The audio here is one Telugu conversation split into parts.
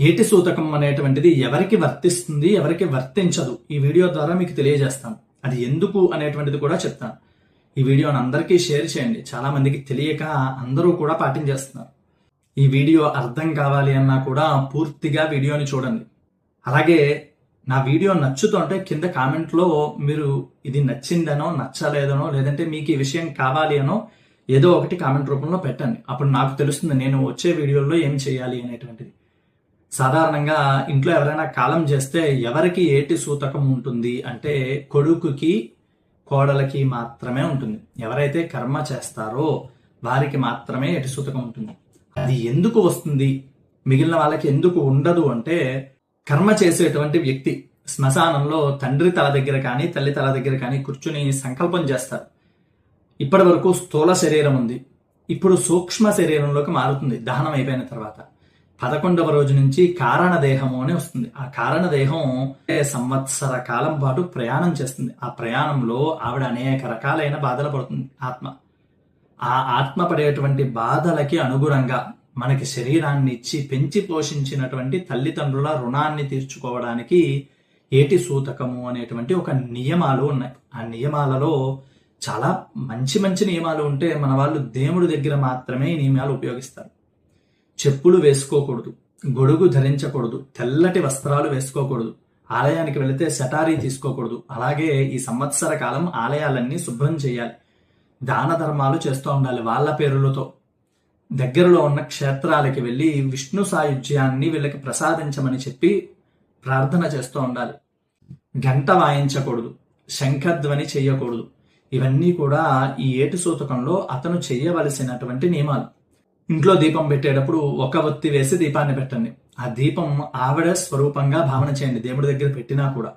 ఏటి సూతకం అనేటువంటిది ఎవరికి వర్తిస్తుంది ఎవరికి వర్తించదు ఈ వీడియో ద్వారా మీకు తెలియజేస్తాను. అది ఎందుకు అనేటువంటిది కూడా చెప్తాను. ఈ వీడియోని అందరికీ షేర్ చేయండి. చాలా మందికి తెలియక అందరూ కూడా పాటించేస్తున్నారు. ఈ వీడియో అర్థం కావాలి అన్నా కూడా పూర్తిగా వీడియోని చూడండి. అలాగే నా వీడియో నచ్చుతుంటే కింద కామెంట్లో మీరు ఇది నచ్చిందనో నచ్చలేదనో లేదంటే మీకు ఈ విషయం కావాలి అనో ఏదో ఒకటి కామెంట్ రూపంలో పెట్టండి. అప్పుడు నాకు తెలుస్తుంది నేను వచ్చే వీడియోలో ఏం చేయాలి అనేటువంటిది. సాధారణంగా ఇంట్లో ఎవరైనా కాలం చేస్తే ఎవరికి ఏటి సూతకం ఉంటుంది అంటే కొడుకుకి కోడలకి మాత్రమే ఉంటుంది. ఎవరైతే కర్మ చేస్తారో వారికి మాత్రమే ఎటు సూతకం ఉంటుంది. అది ఎందుకు వస్తుంది? మిగిలిన వాళ్ళకి ఎందుకు ఉండదు అంటే కర్మ చేసేటువంటి వ్యక్తి శ్మశానంలో తండ్రి తల దగ్గర కానీ తల్లి తల దగ్గర కానీ కూర్చుని సంకల్పం చేస్తారు. ఇప్పటి వరకు స్థూల శరీరం ఉంది. ఇప్పుడు సూక్ష్మ శరీరంలోకి మారుతుంది. దహనం అయిపోయిన తర్వాత. పదకొండవ రోజు నుంచి కారణదేహము అని వస్తుంది. ఆ కారణదేహం సంవత్సర కాలం పాటు ప్రయాణం చేస్తుంది. ఆ ప్రయాణంలో ఆవిడ అనేక రకాలైన బాధలు పడుతుంది. ఆత్మ. ఆ ఆత్మ పడేటువంటి బాధలకి అనుగుణంగా మనకి శరీరాన్ని ఇచ్చి పెంచి పోషించినటువంటి తల్లిదండ్రుల రుణాన్ని తీర్చుకోవడానికి ఏటి సూతకము అనేటువంటి ఒక నియమాలు ఉన్నాయి. ఆ నియమాలలో చాలా మంచి మంచి నియమాలు ఉంటే మన వాళ్ళు దేవుడి దగ్గర మాత్రమే ఈ నియమాలు ఉపయోగిస్తారు. చెప్పులు వేసుకోకూడదు గొడుగు ధరించకూడదు తెల్లటి వస్త్రాలు వేసుకోకూడదు. ఆలయానికి వెళితే సెటారీ తీసుకోకూడదు. అలాగే ఈ సంవత్సర కాలం ఆలయాలన్నీ శుభ్రం చేయాలి. దాన ధర్మాలు చేస్తూ ఉండాలి వాళ్ళ పేరులతో. దగ్గరలో ఉన్న క్షేత్రాలకి వెళ్ళి విష్ణు సాయుధ్యాన్ని వీళ్ళకి ప్రసాదించమని చెప్పి ప్రార్థన చేస్తూ ఉండాలి. గంట వాయించకూడదు శంఖధ్వని చేయకూడదు. ఇవన్నీ కూడా ఈ ఏటు సూతకంలో అతను చేయవలసినటువంటి నియమాలు. ఇంట్లో దీపం పెట్టేటప్పుడు ఒక ఒత్తి వేసి దీపాన్ని పెట్టండి. ఆ దీపం ఆవిడ స్వరూపంగా భావన చేయండి. దేవుడి దగ్గర పెట్టినా కూడా.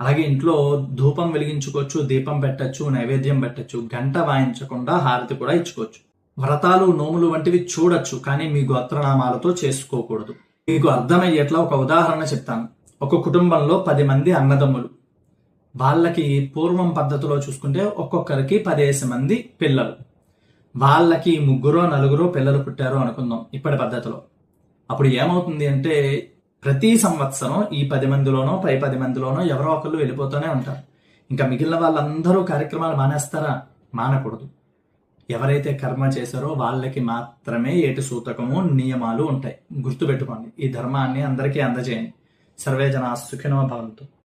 అలాగే ఇంట్లో ధూపం వెలిగించుకోవచ్చు దీపం పెట్టచ్చు నైవేద్యం పెట్టచ్చు గంట వాయించకుండా హారతి కూడా ఇచ్చుకోవచ్చు. వ్రతాలు నోములు వంటివి చూడొచ్చు కానీ మీ గోత్రనామాలతో చేసుకోకూడదు. మీకు అర్థమయ్యేట్లా ఒక ఉదాహరణ చెప్తాను. ఒక కుటుంబంలో పది మంది అన్నదమ్ములు. వాళ్ళకి పూర్వం పద్ధతిలో చూసుకుంటే ఒక్కొక్కరికి పదేసి మంది పిల్లలు. వాళ్ళకి ముగ్గురో నలుగురో పిల్లలు పుట్టారో అనుకుందాం ఇప్పటి పద్ధతిలో. అప్పుడు ఏమవుతుంది అంటే ప్రతి సంవత్సరం ఈ పది మందిలోనో పై పది మందిలోనో ఎవరో ఒకళ్ళు వెళ్ళిపోతూనే ఉంటారు. ఇంకా మిగిలిన వాళ్ళందరూ కార్యక్రమాలు మానేస్తారా? మానకూడదు. ఎవరైతే కర్మ చేశారో వాళ్ళకి మాత్రమే ఏటి సూతకము నియమాలు ఉంటాయి. గుర్తుపెట్టుకోండి ఈ ధర్మాన్ని అందరికీ అందజేయండి. సర్వే జనా సుఖినో భవంతు.